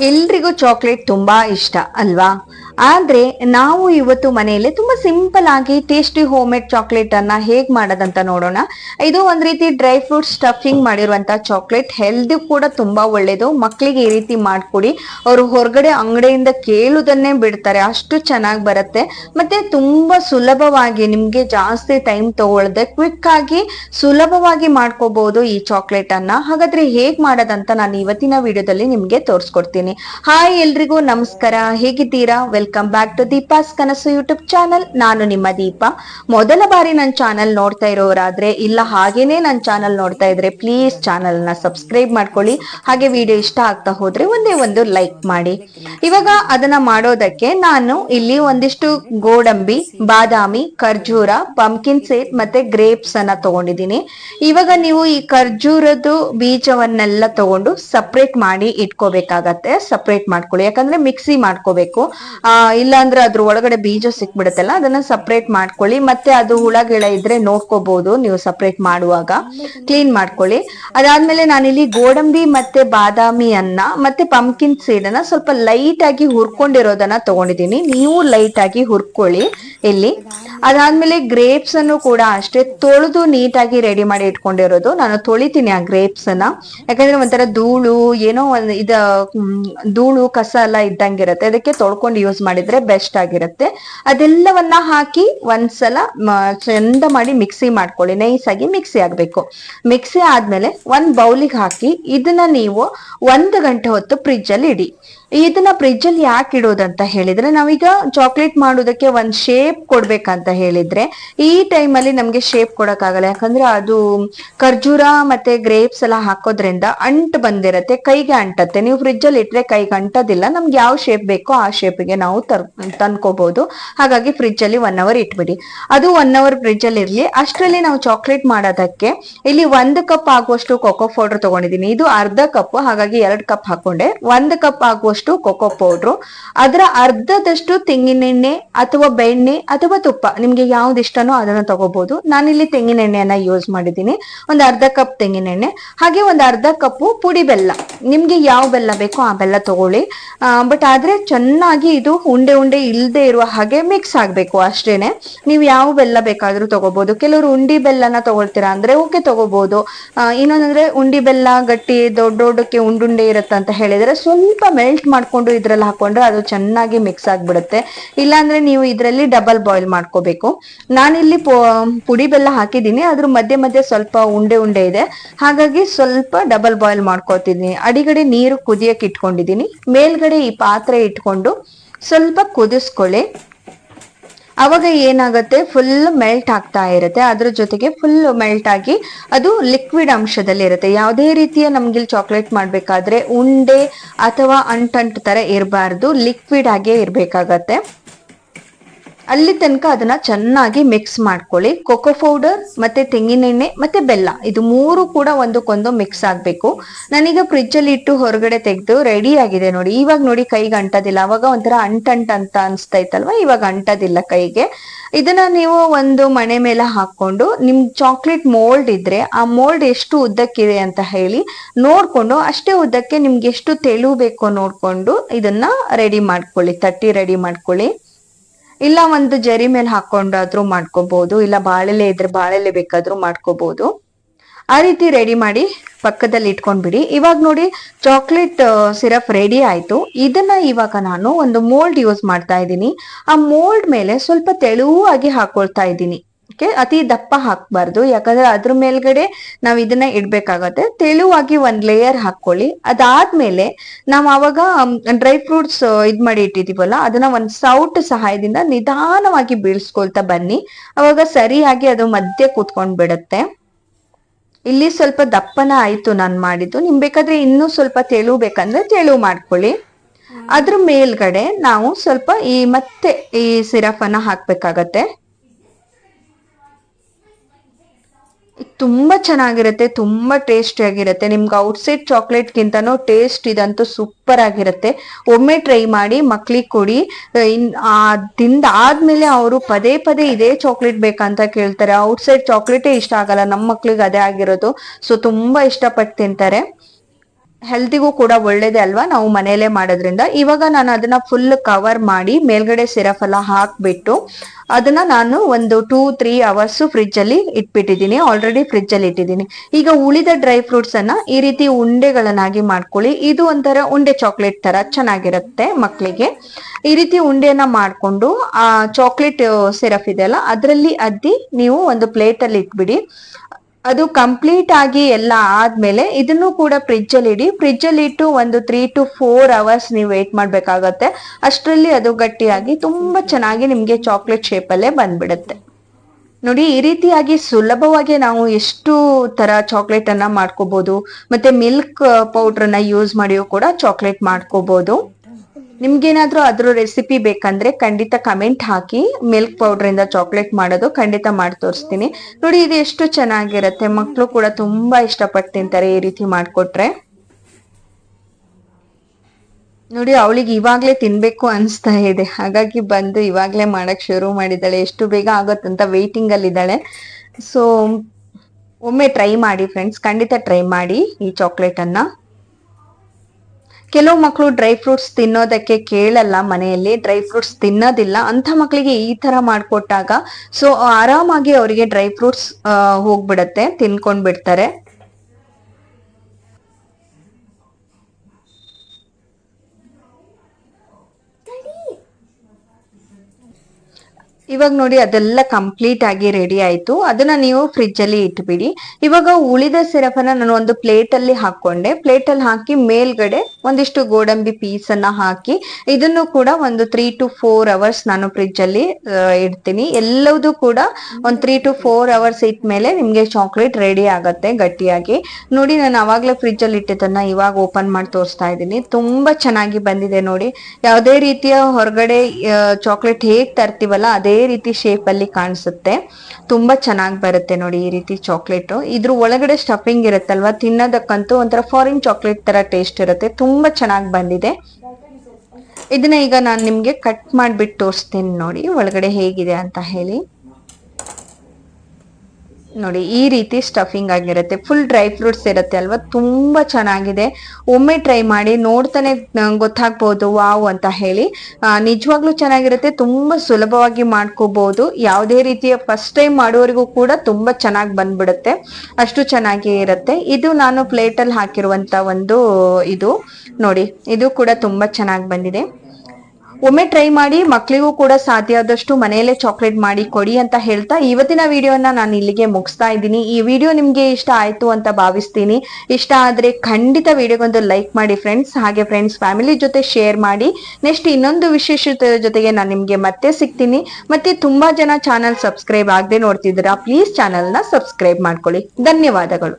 ಎಲ್ರಿಗೂ ಚಾಕ್ಲೇಟ್ ತುಂಬಾ ಇಷ್ಟ ಅಲ್ವಾ? ಆದ್ರೆ ನಾವು ಇವತ್ತು ಮನೆಯಲ್ಲಿ ತುಂಬಾ ಸಿಂಪಲ್ ಆಗಿ ಟೇಸ್ಟಿ ಹೋಮ್ ಮೇಡ್ ಚಾಕ್ಲೇಟ್ ಅನ್ನ ಹೇಗ್ ಮಾಡೋದಂತ ನೋಡೋಣ. ಇದು ಒಂದ್ ರೀತಿ ಡ್ರೈ ಫ್ರೂಟ್ ಸ್ಟಫಿಂಗ್ ಮಾಡಿರುವಂತ ಚಾಕ್ಲೇಟ್ ಹೆಲ್ದಿ ಕೂಡ ತುಂಬಾ ಒಳ್ಳೇದು. ಮಕ್ಕಳಿಗೆ ಈ ರೀತಿ ಮಾಡ್ಕೊಡಿ. ಅವರು ಹೊರಗಡೆ ಅಂಗಡಿಯಿಂದ ಕೇಳುದನ್ನೇ ಬಿಡ್ತಾರೆ. ಅಷ್ಟು ಚೆನ್ನಾಗಿ ಬರುತ್ತೆ. ಮತ್ತೆ ತುಂಬಾ ಸುಲಭವಾಗಿ ನಿಮ್ಗೆ ಜಾಸ್ತಿ ಟೈಮ್ ತಗೊಳ್ಳದೆ ಕ್ವಿಕ್ ಆಗಿ ಸುಲಭವಾಗಿ ಮಾಡ್ಕೋಬಹುದು ಈ ಚಾಕ್ಲೇಟ್ ಅನ್ನ. ಹಾಗಾದ್ರೆ ಹೇಗ್ ಮಾಡೋದಂತ ನಾನು ಇವತ್ತಿನ ವಿಡಿಯೋದಲ್ಲಿ ನಿಮ್ಗೆ ತೋರಿಸ್ಕೊಡ್ತೀನಿ. ಹಾಯ್ ಎಲ್ರಿಗೂ ನಮಸ್ಕಾರ. ಹೇಗಿದ್ದೀರಾ? Welcome back to Deepa's Kanasu YouTube channel ನಾನು ನಿಮ್ಮ ದೀಪ. ಮೊದಲ ಬಾರಿ ನನ್ನ ಚಾನಲ್ ನೋಡ್ತಾ ಇರೋರಾದ್ರೆ, ಇಲ್ಲ ಹಾಗೇನೆ ನನ್ನ ಚಾನಲ್ ನೋಡ್ತಾ ಇದ್ರೆ ಪ್ಲೀಸ್ ಚಾನಲ್ನ ಸಬ್ಸ್ಕ್ರೈಬ್ ಮಾಡ್ಕೊಳ್ಳಿ. ಹಾಗೆ ವಿಡಿಯೋ ಇಷ್ಟ ಆಗ್ತಾ ಹೋದ್ರೆ ಒಂದೇ ಒಂದು ಲೈಕ್ ಮಾಡಿ. ಇವಾಗ ಅದನ್ನ ಮಾಡೋದಕ್ಕೆ ನಾನು ಇಲ್ಲಿ ಒಂದಿಷ್ಟು ಗೋಡಂಬಿ, ಬಾದಾಮಿ, ಖರ್ಜೂರ ಪಂಪ್ಕಿನ್ ಸೀಡ್ ಮತ್ತೆ ಗ್ರೇಪ್ಸ್ ಅನ್ನ ತಗೊಂಡಿದ್ದೀನಿ. ಇವಾಗ ನೀವು ಈ ಖರ್ಜೂರದ್ದು ಬೀಜವನ್ನೆಲ್ಲ ತಗೊಂಡು ಸಪ್ರೇಟ್ ಮಾಡಿ ಇಟ್ಕೋಬೇಕಾಗತ್ತೆ. ಸಪ್ರೇಟ್ ಮಾಡ್ಕೊಳ್ಳಿ. ಯಾಕಂದ್ರೆ ಮಿಕ್ಸಿ ಮಾಡ್ಕೋಬೇಕು. ಆ ಇಲ್ಲ ಅಂದ್ರೆ ಒಳಗಡೆ ಬೀಜ ಸಿಕ್ಬಿಡುತ್ತಲ್ಲ, ಅದನ್ನ ಸಪ್ರೇಟ್ ಮಾಡ್ಕೊಳ್ಳಿ. ಮತ್ತೆ ಅದು ಹುಳ, ಗಿಳ ಇದ್ರೆ ನೋಡ್ಕೋಬಹುದು ನೀವು ಸಪ್ರೇಟ್ ಮಾಡುವಾಗ. ಕ್ಲೀನ್ ಮಾಡ್ಕೊಳ್ಳಿ. ಅದಾದ್ಮೇಲೆ ನಾನಿಲ್ಲಿ ಗೋಡಂಬಿ ಮತ್ತೆ ಬಾದಾಮಿ ಅನ್ನ, ಮತ್ತೆ ಪಂಪ್ಕಿನ್ ಸೀಡ್ ಅನ್ನ ಸ್ವಲ್ಪ ಲೈಟ್ ಆಗಿ ಹುರ್ಕೊಂಡಿರೋದನ್ನ ತಗೊಂಡಿದ್ದೀನಿ. ನೀವು ಲೈಟ್ ಆಗಿ ಹುರ್ಕೊಳ್ಳಿ ಇಲ್ಲಿ. ಅದಾದ್ಮೇಲೆ ಗ್ರೇಪ್ಸ್ ಅನ್ನು ಕೂಡ ಅಷ್ಟೇ ತೊಳೆದು ನೀಟಾಗಿ ರೆಡಿ ಮಾಡಿ ಇಟ್ಕೊಂಡಿರೋದು. ನಾನು ತೊಳಿತೀನಿ ಆ ಗ್ರೇಪ್ಸ್ ಅನ್ನ. ಯಾಕಂದ್ರೆ ಒಂಥರ ಧೂಳು, ಏನೋ ಒಂದ್ ಇದ ಧೂಳು, ಕಸ ಎಲ್ಲ ಇದ್ದಂಗಿರತ್ತೆ. ಅದಕ್ಕೆ ತೊಳ್ಕೊಂಡು ಯೂಸ್ ಮಾಡಿದ್ರೆ ಬೆಸ್ಟ್ ಆಗಿರುತ್ತೆ. ಅದೆಲ್ಲವನ್ನ ಹಾಕಿ ಒಂದ್ಸಲ ಚಂದ ಮಾಡಿ ಮಿಕ್ಸಿ ಮಾಡ್ಕೊಳ್ಳಿ. ನೈಸ್ ಆಗಿ ಮಿಕ್ಸಿ ಆಗ್ಬೇಕು. ಮಿಕ್ಸಿ ಆದ್ಮೇಲೆ ಒಂದ್ ಬೌಲಿಗೆ ಹಾಕಿ, ಇದನ್ನ ನೀವು ಒಂದು ಗಂಟೆ ಹೊತ್ತು ಫ್ರಿಜ್ ಅಲ್ಲಿ ಇಡಿ. ಇದನ್ನ ಫ್ರಿಜ್ ಅಲ್ಲಿ ಯಾಕೆ ಇಡೋದಂತ ಹೇಳಿದ್ರೆ, ನಾವೀಗ ಚಾಕ್ಲೇಟ್ ಮಾಡೋದಕ್ಕೆ ಒಂದ್ ಶೇಪ್ ಕೊಡ್ಬೇಕಂತ ಹೇಳಿದ್ರೆ, ಈ ಟೈಮ್ ಅಲ್ಲಿ ನಮ್ಗೆ ಶೇಪ್ ಕೊಡಕ್ಕಾಗಲ್ಲ. ಯಾಕಂದ್ರೆ ಅದು ಖರ್ಜೂರ ಮತ್ತೆ ಗ್ರೇಪ್ಸ್ ಎಲ್ಲ ಹಾಕೋದ್ರಿಂದ ಅಂಟ್ ಬಂದಿರತ್ತೆ, ಕೈಗೆ ಅಂಟತ್ತೆ. ನೀವು ಫ್ರಿಜ್ ಅಲ್ಲಿ ಇಟ್ರೆ ಕೈಗೆ ಅಂಟೋದಿಲ್ಲ, ನಮ್ಗೆ ಯಾವ ಶೇಪ್ ಬೇಕೋ ಆ ಶೇಪ್ಗೆ ನಾವು ತರ್ ತಂದ್ಕೋಬಹುದು ಹಾಗಾಗಿ ಫ್ರಿಜ್ ಅಲ್ಲಿ ಒನ್ ಅವರ್ ಇಟ್ಬಿಡಿ. ಅದು ಒನ್ ಅವರ್ ಫ್ರಿಜ್ ಅಲ್ಲಿ ಇರ್ಲಿ. ಅಷ್ಟರಲ್ಲಿ ನಾವು ಚಾಕ್ಲೇಟ್ ಮಾಡೋದಕ್ಕೆ ಇಲ್ಲಿ ಒಂದ್ ಕಪ್ ಆಗುವಷ್ಟು ಕೊಕೋ ಪೌಡರ್ ತಗೊಂಡಿದ್ದೀನಿ. ಇದು ಅರ್ಧ ಕಪ್ ಹಾಗಾಗಿ ಎರಡ್ ಕಪ್ ಹಾಕೊಂಡೆ. ಒಂದ್ ಕಪ್ ಆಗುವಷ್ಟು ಕೊಕೋ ಪೌಡ್ರು ಅದರ ಅರ್ಧದಷ್ಟು ತೆಂಗಿನೆಣ್ಣೆ ಅಥವಾ ಬೆಣ್ಣೆ ಅಥವಾ ತುಪ್ಪ, ನಿಮ್ಗೆ ಯಾವ್ದು ಇಷ್ಟನೋ ಅದನ್ನ ತಗೋಬಹುದು ನಾನಿಲ್ಲಿ ತೆಂಗಿನೆಣ್ಣೆಯನ್ನ ಯೂಸ್ ಮಾಡಿದ್ದೀನಿ. ಒಂದು ಅರ್ಧ ಕಪ್ ತೆಂಗಿನೆಣ್ಣೆ ಹಾಗೆ ಒಂದು ಅರ್ಧ ಕಪ್ಪು ಪುಡಿ ಬೆಲ್ಲ. ನಿಮ್ಗೆ ಯಾವ ಬೆಲ್ಲ ಬೇಕೋ ಆ ಬೆಲ್ಲ ತಗೊಳ್ಳಿ. ಬಟ್ ಆದ್ರೆ ಚೆನ್ನಾಗಿ ಇದು ಉಂಡೆ ಉಂಡೆ ಇಲ್ಲದೆ ಇರುವ ಹಾಗೆ ಮಿಕ್ಸ್ ಆಗ್ಬೇಕು ಅಷ್ಟೇನೆ. ನೀವು ಯಾವ ಬೆಲ್ಲ ಬೇಕಾದ್ರೂ ತಗೋಬಹುದು ಕೆಲವರು ಉಂಡಿ ಬೆಲ್ಲನ ತಗೊಳ್ತೀರಾ ಅಂದ್ರೆ ಓಕೆ ತಗೋಬಹುದು ಇನ್ನೊಂದಂದ್ರೆ ಉಂಡಿ ಬೆಲ್ಲ ಗಟ್ಟಿ ದೊಡ್ಡ ದೊಡ್ಡಕ್ಕೆ ಉಂಡುಂಡೆ ಇರುತ್ತೆ ಅಂತ ಹೇಳಿದ್ರೆ ಸ್ವಲ್ಪ ಮೆಲ್ಟ್ ಮಾಡ್ಕೊಂಡು ಇದ್ರಲ್ಲಿ ಹಾಕೊಂಡ್ರೆ ಅದು ಚೆನ್ನಾಗಿ ಮಿಕ್ಸ್ ಆಗಿಬಿಡುತ್ತೆ. ಇಲ್ಲಾಂದ್ರೆ ನೀವು ಇದರಲ್ಲಿ ಡಬಲ್ ಬಾಯ್ಲ್ ಮಾಡ್ಕೋಬೇಕು. ನಾನಿಲ್ಲಿ ಪುಡಿ ಬೆಲ್ಲ ಹಾಕಿದ್ದೀನಿ. ಅದ್ರ ಮಧ್ಯೆ ಮಧ್ಯೆ ಸ್ವಲ್ಪ ಉಂಡೆ ಉಂಡೆ ಇದೆ. ಹಾಗಾಗಿ ಸ್ವಲ್ಪ ಡಬಲ್ ಬಾಯ್ಲ್ ಮಾಡ್ಕೋತಿದ್ದೀನಿ. ಅಡಿಗಡೆ ನೀರು ಕುದಿಯಕ್ಕೆ ಇಟ್ಕೊಂಡಿದ್ದೀನಿ. ಮೇಲ್ಗಡೆ ಈ ಪಾತ್ರೆ ಇಟ್ಕೊಂಡು ಸ್ವಲ್ಪ ಕುದಿಸ್ಕೊಳ್ಳಿ. ಅವಾಗ ಏನಾಗುತ್ತೆ? ಫುಲ್ ಮೆಲ್ಟ್ ಆಗ್ತಾ ಇರುತ್ತೆ. ಅದ್ರ ಜೊತೆಗೆ ಫುಲ್ ಮೆಲ್ಟ್ ಆಗಿ ಅದು ಲಿಕ್ವಿಡ್ ಅಂಶದಲ್ಲಿ ಇರುತ್ತೆ. ಯಾವುದೇ ರೀತಿಯ ನಮ್ಗೆ ಚಾಕ್ಲೇಟ್ ಮಾಡ್ಬೇಕಾದ್ರೆ ಉಂಡೆ ಅಥವಾ ಅಂಟಂಟ್ ತರ ಇರಬಾರ್ದು. ಲಿಕ್ವಿಡ್ ಆಗೇ ಇರ್ಬೇಕಾಗತ್ತೆ. ಅಲ್ಲಿ ತನಕ ಅದನ್ನ ಚೆನ್ನಾಗಿ ಮಿಕ್ಸ್ ಮಾಡ್ಕೊಳ್ಳಿ. ಕೊಕೋ ಪೌಡರ್ ಮತ್ತೆ ತೆಂಗಿನೆಣ್ಣೆ ಮತ್ತೆ ಬೆಲ್ಲ. ಇದು ಮೂರು ಕೂಡ ಒಂದಕ್ಕೊಂದು ಮಿಕ್ಸ್ ಆಗ್ಬೇಕು. ನಾನೀಗ ಫ್ರಿಜ್ ಅಲ್ಲಿ ಇಟ್ಟು ಹೊರಗಡೆ ತೆಗೆದು ರೆಡಿ ಆಗಿದೆ ನೋಡಿ. ಇವಾಗ ನೋಡಿ ಕೈಗೆ ಅಂಟೋದಿಲ್ಲ ಅವಾಗ ಒಂಥರ ಅಂಟಂಟ್ ಅಂತ ಅನ್ಸ್ತಾ ಇತ್ತಲ್ವಾ ಇವಾಗ ಅಂಟೋದಿಲ್ಲ ಕೈಗೆ. ಇದನ್ನ ನೀವು ಒಂದು ಮಣೆ ಮೇಲೆ ಹಾಕೊಂಡು ನಿಮ್ ಚಾಕ್ಲೇಟ್ ಮೋಲ್ಡ್ ಇದ್ರೆ ಆ ಮೋಲ್ಡ್ ಎಷ್ಟು ಉದ್ದಕ್ಕಿದೆ ಅಂತ ಹೇಳಿ ನೋಡ್ಕೊಂಡು ಅಷ್ಟೇ ಉದ್ದಕ್ಕೆ ನಿಮ್ಗೆ ಎಷ್ಟು ತೆಳು ಬೇಕೋ ನೋಡ್ಕೊಂಡು ಇದನ್ನ ರೆಡಿ ಮಾಡ್ಕೊಳ್ಳಿ. ತಟ್ಟಿ ರೆಡಿ ಮಾಡ್ಕೊಳ್ಳಿ. ಇಲ್ಲ ಒಂದು ಜರಿ ಮೇಲೆ ಹಾಕೊಂಡಾದ್ರೂ ಮಾಡ್ಕೋಬಹುದು ಇಲ್ಲ ಬಾಳೆಲೆ ಇದ್ರೆ ಬಾಳೆಲೆ ಬೇಕಾದ್ರೂ ಮಾಡ್ಕೋಬಹುದು ಆ ರೀತಿ ರೆಡಿ ಮಾಡಿ ಪಕ್ಕದಲ್ಲಿ ಇಟ್ಕೊಂಡ್ಬಿಡಿ. ಇವಾಗ ನೋಡಿ ಚಾಕ್ಲೇಟ್ ಸಿರಪ್ ರೆಡಿ ಆಯ್ತು. ಇದನ್ನ ಇವಾಗ ನಾನು ಒಂದು ಮೋಲ್ಡ್ ಯೂಸ್ ಮಾಡ್ತಾ ಇದ್ದೀನಿ. ಆ ಮೋಲ್ಡ್ ಮೇಲೆ ಸ್ವಲ್ಪ ತೆಳುವಾಗಿ ಹಾಕೊಳ್ತಾ ಇದ್ದೀನಿ. ಅತಿ ದಪ್ಪ ಹಾಕ್ಬಾರ್ದು. ಯಾಕಂದ್ರೆ ಅದ್ರ ಮೇಲ್ಗಡೆ ನಾವ್ ಇದನ್ನ ಇಡ್ಬೇಕಾಗತ್ತೆ. ತೆಳುವಾಗಿ ಒಂದ್ ಲೇಯರ್ ಹಾಕೊಳ್ಳಿ. ಅದಾದ್ಮೇಲೆ ನಾವ್ ಅವಾಗ ಡ್ರೈ ಫ್ರೂಟ್ಸ್ ಇದ್ ಮಾಡಿ ಇಟ್ಟಿದೀವಲ್ಲ, ಅದನ್ನ ಒಂದ್ ಸೌಟ್ ಸಹಾಯದಿಂದ ನಿಧಾನವಾಗಿ ಬೀಳ್ಸ್ಕೊಳ್ತಾ ಬನ್ನಿ. ಅವಾಗ ಸರಿಯಾಗಿ ಅದು ಮಧ್ಯ ಕೂತ್ಕೊಂಡ್ ಬಿಡುತ್ತೆ. ಇಲ್ಲಿ ಸ್ವಲ್ಪ ದಪ್ಪನ ಆಯ್ತು ನಾನ್ ಮಾಡಿದ್ದು. ನಿಮ್ ಬೇಕಾದ್ರೆ ಇನ್ನೂ ಸ್ವಲ್ಪ ತೆಳು ಬೇಕಂದ್ರೆ ತೆಳು ಮಾಡ್ಕೊಳ್ಳಿ. ಅದ್ರ ಮೇಲ್ಗಡೆ ನಾವು ಸ್ವಲ್ಪ ಈ ಮತ್ತೆ ಈ ಸಿರಪ್ ಅನ್ನ ಹಾಕ್ಬೇಕಾಗತ್ತೆ ಇದ್ ತುಂಬಾ ಚೆನ್ನಾಗಿರುತ್ತೆ, ತುಂಬಾ ಟೇಸ್ಟಿ ಆಗಿರುತ್ತೆ. ನಿಮ್ಗೆ ಔಟ್ಸೈಡ್ ಚಾಕ್ಲೇಟ್ ಗಿಂತನೂ ಟೇಸ್ಟ್ ಇದಂತೂ ಸೂಪರ್ ಆಗಿರುತ್ತೆ. ಒಮ್ಮೆ ಟ್ರೈ ಮಾಡಿ, ಮಕ್ಳಿಗೆ ಕೊಡಿ. ಇನ್, ಆ, ತಿಂದ ಆದ್ಮೇಲೆ ಅವರು ಪದೇ ಪದೇ ಇದೇ ಚಾಕ್ಲೇಟ್ ಬೇಕಂತ ಕೇಳ್ತಾರೆ. ಔಟ್ಸೈಡ್ ಚಾಕ್ಲೇಟೇ ಇಷ್ಟ ಆಗಲ್ಲ. ನಮ್ಮ ಮಕ್ಳಿಗೆ ಅದೇ ಆಗಿರೋದು. ಸೊ ತುಂಬಾ ಇಷ್ಟಪಟ್ಟು ತಿಂತಾರೆ. ಹೆಲ್ತಿಗೂ ಕೂಡ ಒಳ್ಳೇದೇ ಅಲ್ವಾ ನಾವು ಮನೆಯಲ್ಲೇ ಮಾಡೋದ್ರಿಂದ. ಇವಾಗ ನಾನು ಅದನ್ನ ಫುಲ್ ಕವರ್ ಮಾಡಿ ಮೇಲ್ಗಡೆ ಸಿರಫ್ ಎಲ್ಲ ಹಾಕ್ಬಿಟ್ಟು ಅದನ್ನ ನಾನು ಒಂದು ಟೂ ತ್ರೀ ಅವರ್ಸ್ ಫ್ರಿಜ್ ಅಲ್ಲಿ ಇಟ್ಬಿಟ್ಟಿದ್ದೀನಿ. ಆಲ್ರೆಡಿ ಫ್ರಿಜ್ ಅಲ್ಲಿ ಇಟ್ಟಿದ್ದೀನಿ. ಈಗ ಉಳಿದ ಡ್ರೈ ಫ್ರೂಟ್ಸ್ ಅನ್ನ ಈ ರೀತಿ ಉಂಡೆಗಳನ್ನಾಗಿ ಮಾಡ್ಕೊಳ್ಳಿ. ಇದು ಒಂಥರ ಉಂಡೆ ಚಾಕ್ಲೇಟ್ ತರ ಚೆನ್ನಾಗಿರುತ್ತೆ ಮಕ್ಕಳಿಗೆ ಈ ರೀತಿ ಉಂಡೆಯನ್ನ ಮಾಡಿಕೊಂಡು, ಆ ಚಾಕ್ಲೇಟ್ ಸಿರಫ್ ಇದೆಯಲ್ಲ, ಅದರಲ್ಲಿ ಅದ್ದಿ ನೀವು ಒಂದು ಪ್ಲೇಟ್ ಅಲ್ಲಿ ಇಟ್ಬಿಡಿ. ಅದು ಕಂಪ್ಲೀಟ್ ಆಗಿ ಎಲ್ಲ ಆದ್ಮೇಲೆ ಇದನ್ನು ಕೂಡ ಫ್ರಿಜ್ ಅಲ್ಲಿ ಇಡಿ. ಫ್ರಿಜ್ ಅಲ್ಲಿ ಇಟ್ಟು ಒಂದು ತ್ರೀ ಟು ಫೋರ್ ಅವರ್ಸ್ ನೀವು ವೇಟ್ ಮಾಡ್ಬೇಕಾಗತ್ತೆ. ಅಷ್ಟರಲ್ಲಿ ಅದು ಗಟ್ಟಿಯಾಗಿ ತುಂಬಾ ಚೆನ್ನಾಗಿ ನಿಮ್ಗೆ ಚಾಕ್ಲೇಟ್ ಶೇಪ್ ಅಲ್ಲೇ ಬಂದ್ಬಿಡುತ್ತೆ. ನೋಡಿ, ಈ ರೀತಿಯಾಗಿ ಸುಲಭವಾಗಿ ನಾವು ಎಷ್ಟು ತರ ಚಾಕ್ಲೇಟ್ ಅನ್ನ ಮಾಡ್ಕೋಬಹುದು ಮತ್ತೆ ಮಿಲ್ಕ್ ಪೌಡರ್ ಅನ್ನ ಯೂಸ್ ಮಾಡಿಯೂ ಕೂಡ ಚಾಕ್ಲೇಟ್ ಮಾಡ್ಕೋಬಹುದು ನಿಮ್ಗೇನಾದ್ರೂ ಅದ್ರ ರೆಸಿಪಿ ಬೇಕಂದ್ರೆ ಖಂಡಿತ ಕಮೆಂಟ್ ಹಾಕಿ ಮಿಲ್ಕ್ ಪೌಡರ್ ಇಂದ ಚಾಕ್ಲೇಟ್ ಮಾಡೋದು ಖಂಡಿತ ಮಾಡಿ ತೋರಿಸ್ತೀನಿ. ನೋಡಿ, ಇದು ಎಷ್ಟು ಚೆನ್ನಾಗಿರುತ್ತೆ. ಮಕ್ಕಳು ಕೂಡ ತುಂಬಾ ಇಷ್ಟಪಟ್ಟು ತಿಂತಾರೆ ಈ ರೀತಿ ಮಾಡ್ಕೊಟ್ರೆ. ನೋಡಿ, ಅವಳಿಗೆ ಇವಾಗ್ಲೇ ತಿನ್ಬೇಕು ಅನ್ಸ್ತಾ ಇದೆ. ಹಾಗಾಗಿ ಬಂದು ಇವಾಗ್ಲೇ ಮಾಡಕ್ ಶುರು ಮಾಡಿದ್ದಾಳೆ. ಎಷ್ಟು ಬೇಗ ಆಗುತ್ತಂತ ವೇಟಿಂಗ್ ಅಲ್ಲಿ ಇದ್ದಾಳೆ. ಸೊ ಒಮ್ಮೆ ಟ್ರೈ ಮಾಡಿ ಫ್ರೆಂಡ್ಸ್ ಖಂಡಿತ ಟ್ರೈ ಮಾಡಿ ಈ ಚಾಕ್ಲೇಟ್ ಅನ್ನ. ಕೆಲವು ಮಕ್ಕಳು ಡ್ರೈ ಫ್ರೂಟ್ಸ್ ತಿನ್ನೋದಕ್ಕೆ ಕೇಳಲ್ಲ ಮನೆಯಲ್ಲಿ, ಡ್ರೈ ಫ್ರೂಟ್ಸ್ ತಿನ್ನೋದಿಲ್ಲ. ಅಂತ ಮಕ್ಕಳಿಗೆ ಈ ತರ ಮಾಡ್ಕೊಟ್ಟಾಗ, ಸೊ ಆರಾಮಾಗಿ ಅವರಿಗೆ ಡ್ರೈ ಫ್ರೂಟ್ಸ್ ಹೋಗ್ಬಿಡತ್ತೆ ತಿನ್ಕೊಂಡ್ ಇವಾಗ ನೋಡಿ ಅದೆಲ್ಲ ಕಂಪ್ಲೀಟ್ ಆಗಿ ರೆಡಿ ಆಯ್ತು. ಅದನ್ನ ನೀವು ಫ್ರಿಜ್ ಅಲ್ಲಿ ಇಟ್ಬಿಡಿ. ಇವಾಗ ಉಳಿದ ಸಿರಪ್ ಅನ್ನ ನಾನು ಒಂದು ಪ್ಲೇಟ್ ಅಲ್ಲಿ ಹಾಕೊಂಡೆ ಪ್ಲೇಟ್ ಅಲ್ಲಿ ಹಾಕಿ ಮೇಲ್ಗಡೆ ಒಂದಿಷ್ಟು ಗೋಡಂಬಿ ಪೀಸ್ ಅನ್ನ ಹಾಕಿ, ಇದನ್ನು ಕೂಡ ಒಂದು ತ್ರೀ ಟು ಫೋರ್ ಅವರ್ಸ್ ನಾನು ಫ್ರಿಜ್ ಅಲ್ಲಿ ಇಡ್ತೀನಿ. ಎಲ್ಲದೂ ಕೂಡ ಒಂದ್ ತ್ರೀ ಟು ಫೋರ್ ಅವರ್ಸ್ ಇಟ್ಮೇಲೆ ನಿಮ್ಗೆ ಚಾಕ್ಲೇಟ್ ರೆಡಿ ಆಗತ್ತೆ ಗಟ್ಟಿಯಾಗಿ. ನೋಡಿ ನಾನು ಅವಾಗ್ಲೇ ಫ್ರಿಜ್ ಅಲ್ಲಿ ಇಟ್ಟಿದ್ದನ್ನ ಇವಾಗ ಓಪನ್ ಮಾಡಿ ತೋರಿಸ್ತಾ ಇದ್ದೀನಿ. ತುಂಬಾ ಚೆನ್ನಾಗಿ ಬಂದಿದೆ ನೋಡಿ. ಯಾವುದೇ ರೀತಿಯ ಹೊರಗಡೆ ಚಾಕ್ಲೇಟ್ ಹೇಗ್ ತರ್ತೀವಲ್ಲ, ಅದೇ ರೀತಿ ಶೇಪ್ ಅಲ್ಲಿ ಕಾಣಿಸುತ್ತೆ. ತುಂಬಾ ಚೆನ್ನಾಗಿ ಬರುತ್ತೆ ನೋಡಿ ಈ ರೀತಿ ಚಾಕ್ಲೇಟ್ ಇದ್ರ ಒಳಗಡೆ ಸ್ಟಫಿಂಗ್ ಇರುತ್ತಲ್ವಾ? ತಿನ್ನೋದಕ್ಕಂತೂ ಒಂಥರ ಫಾರಿನ್ ಚಾಕ್ಲೇಟ್ ತರ ಟೇಸ್ಟ್ ಇರುತ್ತೆ. ತುಂಬಾ ಚೆನ್ನಾಗಿ ಬಂದಿದೆ. ಇದನ್ನ ಈಗ ನಾನು ನಿಮ್ಗೆ ಕಟ್ ಮಾಡ್ಬಿಟ್ಟು ತೋರಿಸ್ತೀನಿ ನೋಡಿ ಒಳಗಡೆ ಹೇಗಿದೆ ಅಂತ ಹೇಳಿ. ನೋಡಿ, ಈ ರೀತಿ ಸ್ಟಫಿಂಗ್ ಆಗಿರುತ್ತೆ. ಫುಲ್ ಡ್ರೈ ಫ್ರೂಟ್ಸ್ ಇರುತ್ತೆ ಅಲ್ವಾ? ತುಂಬಾ ಚೆನ್ನಾಗಿದೆ. ಒಮ್ಮೆ ಟ್ರೈ ಮಾಡಿ ನೋಡ್ತಾನೆ ಗೊತ್ತಾಗ್ಬೋದು, ವಾವ್ ಅಂತ ಹೇಳಿ. ನಿಜವಾಗ್ಲೂ ಚೆನ್ನಾಗಿರುತ್ತೆ. ತುಂಬಾ ಸುಲಭವಾಗಿ ಮಾಡ್ಕೋಬಹುದು ಯಾವುದೇ ರೀತಿಯ ಫಸ್ಟ್ ಟೈಮ್ ಮಾಡೋರಿಗೂ ಕೂಡ ತುಂಬಾ ಚೆನ್ನಾಗಿ ಬಂದ್ಬಿಡುತ್ತೆ. ಅಷ್ಟು ಚೆನ್ನಾಗಿ ಇರುತ್ತೆ. ಇದು ನಾನು ಪ್ಲೇಟಲ್ಲಿ ಹಾಕಿರುವಂತ ಒಂದು ಇದು. ನೋಡಿ, ಇದು ಕೂಡ ತುಂಬಾ ಚೆನ್ನಾಗಿ ಬಂದಿದೆ. ಒಮ್ಮೆ ಟ್ರೈ ಮಾಡಿ ಮಕ್ಕಳಿಗೂ ಕೂಡ ಸಾಧ್ಯ ಆದಷ್ಟು ಮನೆಯಲ್ಲೇ ಚಾಕ್ಲೇಟ್ ಮಾಡಿ ಕೊಡಿ ಅಂತ ಹೇಳ್ತಾ ಇವತ್ತಿನ ವಿಡಿಯೋನ ನಾನು ಇಲ್ಲಿಗೆ ಮುಗಿಸ್ತಾ ಇದ್ದೀನಿ. ಈ ವಿಡಿಯೋ ನಿಮ್ಗೆ ಇಷ್ಟ ಆಯ್ತು ಅಂತ ಭಾವಿಸ್ತೀನಿ. ಇಷ್ಟ ಆದ್ರೆ ಖಂಡಿತ ವಿಡಿಯೋಗೊಂದು ಲೈಕ್ ಮಾಡಿ ಫ್ರೆಂಡ್ಸ್ ಹಾಗೆ ಫ್ರೆಂಡ್ಸ್ ಫ್ಯಾಮಿಲಿ ಜೊತೆ ಶೇರ್ ಮಾಡಿ. ನೆಕ್ಸ್ಟ್ ಇನ್ನೊಂದು ವಿಶೇಷತೆ ಜೊತೆಗೆ ನಾನು ನಿಮ್ಗೆ ಮತ್ತೆ ಸಿಗ್ತೀನಿ. ಮತ್ತೆ ತುಂಬಾ ಜನ ಚಾನಲ್ ಸಬ್ಸ್ಕ್ರೈಬ್ ಆಗದೆ ನೋಡ್ತಿದ್ದೀರಾ ಪ್ಲೀಸ್ ಚಾನಲ್ನ ಸಬ್ಸ್ಕ್ರೈಬ್ ಮಾಡ್ಕೊಳ್ಳಿ. ಧನ್ಯವಾದಗಳು.